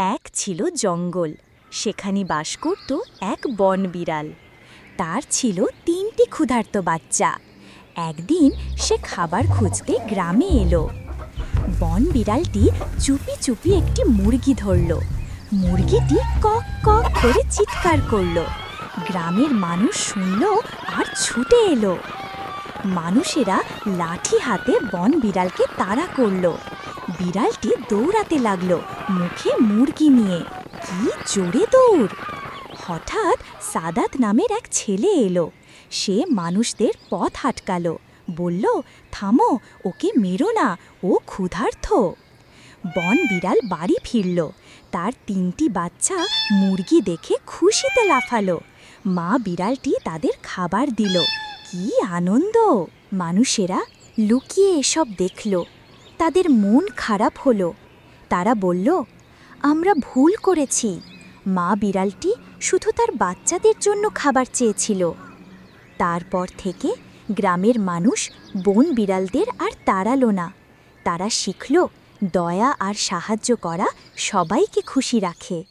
এক ছিল জঙ্গল, সেখানে বাস করত এক বন বিড়াল। তার ছিল তিনটি ক্ষুধার্ত বাচ্চা। একদিন সে খাবার খুঁজতে গ্রামে এলো। বন বিড়ালটি চুপি চুপি একটি মুরগি ধরল। মুরগিটি কক কক করে চিৎকার করল। গ্রামের মানুষ শুনল আর ছুটে এলো। মানুষেরা লাঠি হাতে বন বিড়ালকে তাড়া করল। বিড়ালটি দৌড়াতে লাগল মুখে মুরগি নিয়ে। কি জোরে দৌড়! হঠাৎ সাদাত নামের এক ছেলে এলো। সে মানুষদের পথ আটকালো। বলল, থামো, ওকে মেরো না, ও ক্ষুধার্থ বন বিড়াল বাড়ি ফিরল। তার তিনটি বাচ্চা মুরগি দেখে খুশিতে লাফালো। মা বিড়ালটি তাদের খাবার দিল। কি আনন্দ! মানুষেরা লুকিয়ে এসব দেখল। তাদের মন খারাপ হলো। তারা বলল, আমরা ভুল করেছি। মা বিড়ালটি শুধু তার বাচ্চাদের জন্য খাবার চেয়েছিল। তারপর থেকে গ্রামের মানুষ বোন বিড়ালদের আর তাড়ালো না। তারা শিখল, দয়া আর সাহায্য করা সবাইকে খুশি রাখে।